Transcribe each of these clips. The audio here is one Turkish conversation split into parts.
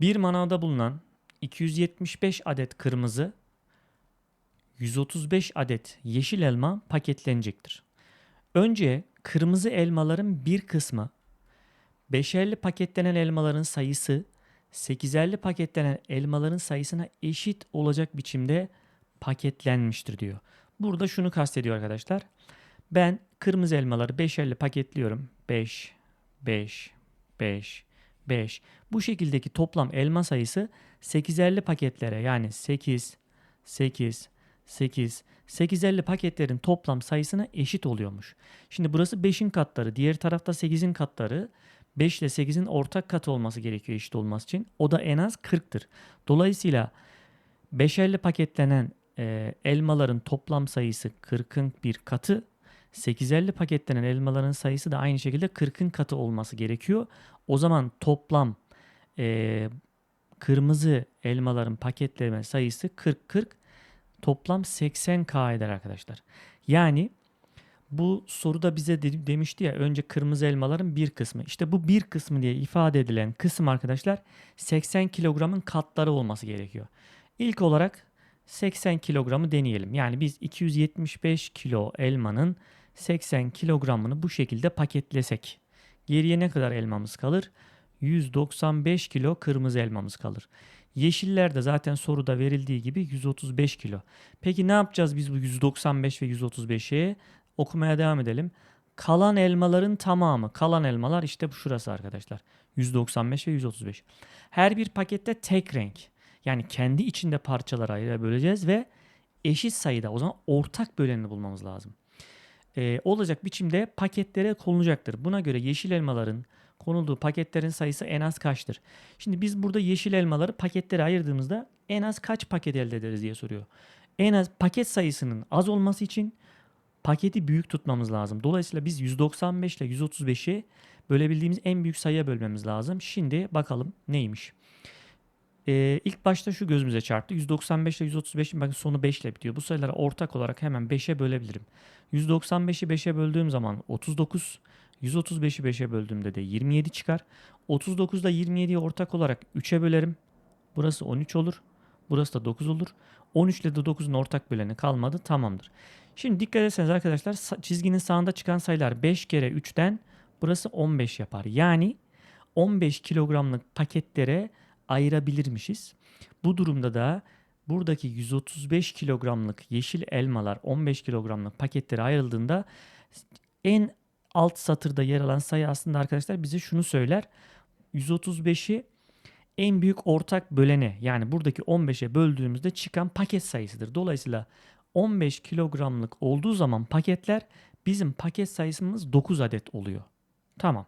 Bir manavda bulunan 275 adet kırmızı, 135 adet yeşil elma paketlenecektir. Önce kırmızı elmaların bir kısmı, 5'erli paketlenen elmaların sayısı 8'erli paketlenen elmaların sayısına eşit olacak biçimde paketlenmiştir diyor. Burada şunu kastediyor arkadaşlar. Ben kırmızı elmaları 5'erli paketliyorum. 5, 5, 5, 5. Bu şekildeki toplam elma sayısı 8'erli paketlere yani 8, 8, 8, 850 paketlerin toplam sayısına eşit oluyormuş. Şimdi burası 5'in katları, diğer tarafta 8'in katları. 5 ile 8'in ortak katı olması gerekiyor eşit olması için. O da en az 40'tır. Dolayısıyla 5'erli paketlenen e, elmaların toplam sayısı 40'ın bir katı. 850 paketlenen elmaların sayısı da aynı şekilde 40'ın katı olması gerekiyor. O zaman toplam e, kırmızı elmaların paketleme sayısı 40-40 toplam 80K eder arkadaşlar. Yani bu soruda bize de- demişti ya önce kırmızı elmaların bir kısmı. İşte bu bir kısmı diye ifade edilen kısım arkadaşlar 80 kilogramın katları olması gerekiyor. İlk olarak 80 kilogramı deneyelim. Yani biz 275 kilo elmanın 80 kilogramını bu şekilde paketlesek. Geriye ne kadar elmamız kalır? 195 kilo kırmızı elmamız kalır. Yeşillerde zaten soruda verildiği gibi 135 kilo. Peki ne yapacağız biz bu 195 ve 135'e? Okumaya devam edelim. Kalan elmaların tamamı. Kalan elmalar işte bu şurası arkadaşlar. 195 ve 135. Her bir pakette tek renk. Yani kendi içinde parçalara böleceğiz ve eşit sayıda o zaman ortak bölenini bulmamız lazım. Ee, olacak biçimde paketlere konulacaktır. Buna göre yeşil elmaların konulduğu paketlerin sayısı en az kaçtır? Şimdi biz burada yeşil elmaları paketlere ayırdığımızda en az kaç paket elde ederiz diye soruyor. En az paket sayısının az olması için paketi büyük tutmamız lazım. Dolayısıyla biz 195 ile 135'i bölebildiğimiz en büyük sayıya bölmemiz lazım. Şimdi bakalım neymiş? Ee, ilk başta şu gözümüze çarptı. 195 ile 135'in bakın sonu 5 ile bitiyor. Bu sayıları ortak olarak hemen 5'e bölebilirim. 195'i 5'e böldüğüm zaman 39, 135'i 5'e böldüğümde de 27 çıkar. 39'da 27'yi ortak olarak 3'e bölerim. Burası 13 olur. Burası da 9 olur. 13 ile de 9'un ortak böleni kalmadı. Tamamdır. Şimdi dikkat etseniz arkadaşlar çizginin sağında çıkan sayılar 5 kere 3'ten burası 15 yapar. Yani 15 kilogramlık paketlere ayırabilirmişiz. Bu durumda da buradaki 135 kilogramlık yeşil elmalar 15 kilogramlık paketlere ayrıldığında en alt satırda yer alan sayı aslında arkadaşlar bize şunu söyler. 135'i en büyük ortak bölene yani buradaki 15'e böldüğümüzde çıkan paket sayısıdır. Dolayısıyla 15 kilogramlık olduğu zaman paketler bizim paket sayısımız 9 adet oluyor. Tamam.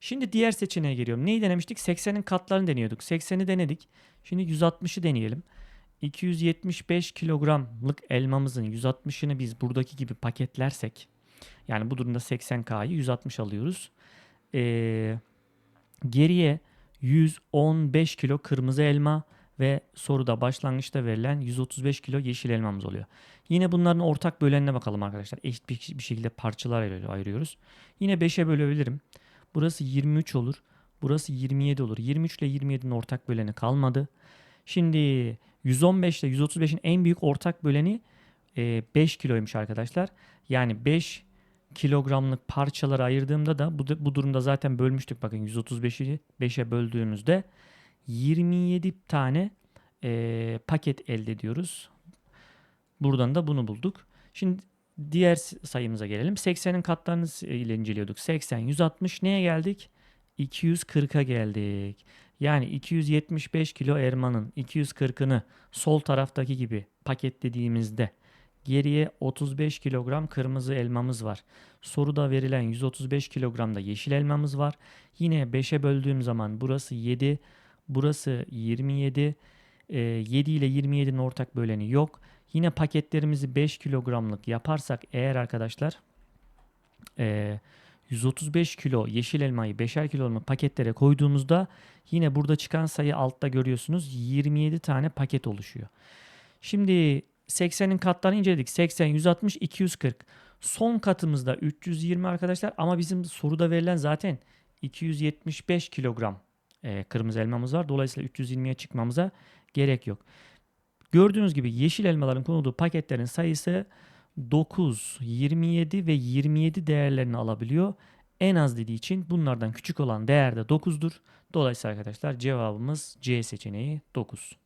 Şimdi diğer seçeneğe geliyorum. Neyi denemiştik? 80'in katlarını deniyorduk. 80'i denedik. Şimdi 160'ı deneyelim. 275 kilogramlık elmamızın 160'ını biz buradaki gibi paketlersek yani bu durumda 80K'yı 160 alıyoruz. Ee, geriye 115 kilo kırmızı elma ve soruda başlangıçta verilen 135 kilo yeşil elmamız oluyor. Yine bunların ortak bölenine bakalım arkadaşlar. Eşit bir, şekilde parçalar ayırıyoruz. Yine 5'e bölebilirim. Burası 23 olur. Burası 27 olur. 23 ile 27'nin ortak böleni kalmadı. Şimdi 115 ile 135'in en büyük ortak böleni e, 5 kiloymuş arkadaşlar. Yani 5 kilogramlık parçalara ayırdığımda da bu, bu durumda zaten bölmüştük. Bakın 135'i 5'e böldüğümüzde 27 tane e, paket elde ediyoruz. Buradan da bunu bulduk. Şimdi diğer sayımıza gelelim. 80'in katlarını ile inceliyorduk. 80, 160 neye geldik? 240'a geldik. Yani 275 kilo elmanın 240'ını sol taraftaki gibi paketlediğimizde geriye 35 kilogram kırmızı elmamız var. Soruda verilen 135 kilogramda yeşil elmamız var. Yine 5'e böldüğüm zaman burası 7, burası 27. E, 7 ile 27'nin ortak böleni yok. Yine paketlerimizi 5 kilogramlık yaparsak eğer arkadaşlar e, 135 kilo yeşil elmayı 5'er kiloluk paketlere koyduğumuzda yine burada çıkan sayı altta görüyorsunuz 27 tane paket oluşuyor. Şimdi 80'in katlarını inceledik. 80, 160, 240. Son katımızda 320 arkadaşlar ama bizim soruda verilen zaten 275 kilogram e, kırmızı elmamız var. Dolayısıyla 320'ye çıkmamıza gerek yok. Gördüğünüz gibi yeşil elmaların konulduğu paketlerin sayısı 9, 27 ve 27 değerlerini alabiliyor. En az dediği için bunlardan küçük olan değer de 9'dur. Dolayısıyla arkadaşlar cevabımız C seçeneği 9.